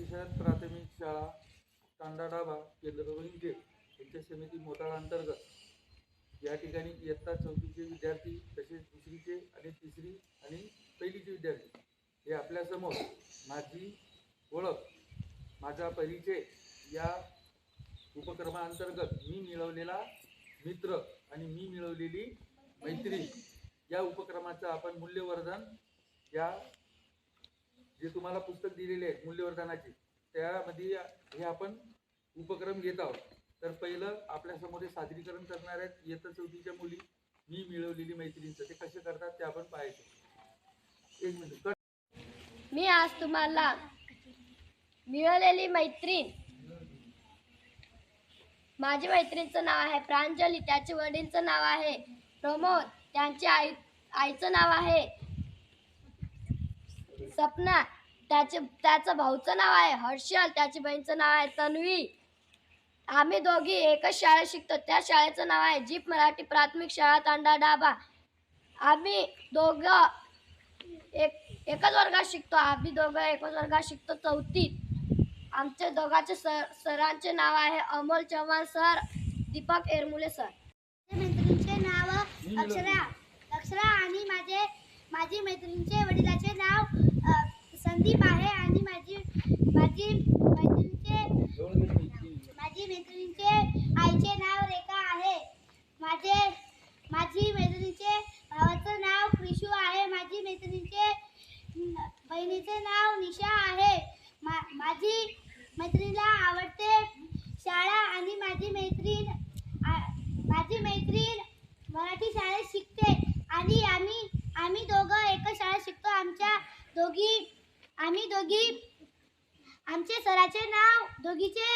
परिषद प्राथमिक शाळा तांडा डाबा केंद्र रोहिंगे यांच्या समिती मोताळा अंतर्गत. या ठिकाणी इयत्ता चौथीचे विद्यार्थी तसेच दुसरीचे आणि तिसरी आणि पहिलीचे विद्यार्थी. हे आपल्यासमोर माझी ओळख माझा परिचय या उपक्रमाअंतर्गत मी मिळवलेला मित्र आणि मी मिळवलेली मैत्री या उपक्रमाचं आपण मूल्यवर्धन या जे तुम्हाला पुस्तक दिलेले आहेत मूल्यवर्धनाचे त्यामध्ये हे आपण उपक्रम घेत आहोत. तर पहिलं आपल्यासमोर हे सादरीकरण करणार आहेत इयत्ता चौथीच्या मुली मी मिळवलेली मैत्रिणींचं. ते कसे करतात ते आपण पाहायचं. एक मिनिट मी आज तुम्हाला मिळवलेली मैत्रीण. माझी मैत्रिणीचं नाव आहे प्रांजली त्याच्या वडीलचं नाव आहे प्रमोद त्यांच्या आई आईचं नाव आहे सपना त्याचे त्याचं भाऊचं नाव आहे हर्षल त्याची बहीणचं नाव आहे तन्वी. आम्ही दोघी एकच शाळेत शिकतो त्या शाळेचं नाव आहे जीप मराठी प्राथमिक शाळा तांडा डाबा. आम्ही दोघं एक एकच वर्गात शिकतो आम्ही दोघं एकच वर्गात शिकतो चौथीत. आमच्या दोघांचे सर सरांचे नाव आहे अमोल चव्हाण सर दीपक एरमुले सर. माझ्या मैत्रिणीचे नाव अक्षरा अक्षरा आणि माझे माझी मैत्रिणीचे वडिलाचे नाव संदीप आहे आणि माझी माझी मैत्रिणीचे माझी मैत्रिणीचे आईचे नाव रेखा आहे. माझे माझी मैत्रिणीचे भावाचं नाव क्रिशू आहे. माझी मैत्रिणीचे बहिणीचे नाव निशा आहे. मा माझी मैत्रिणीला आवडते शाळा आणि माझी मैत्रीण आ- माझी मैत्रीण मराठी शाळेत शिकते आणि आम्ही आम्ही दोघं एकच शाळेत शिकतो आमच्या दोघी आम्ही दोघी आमचे सराचे नाव दोघीचे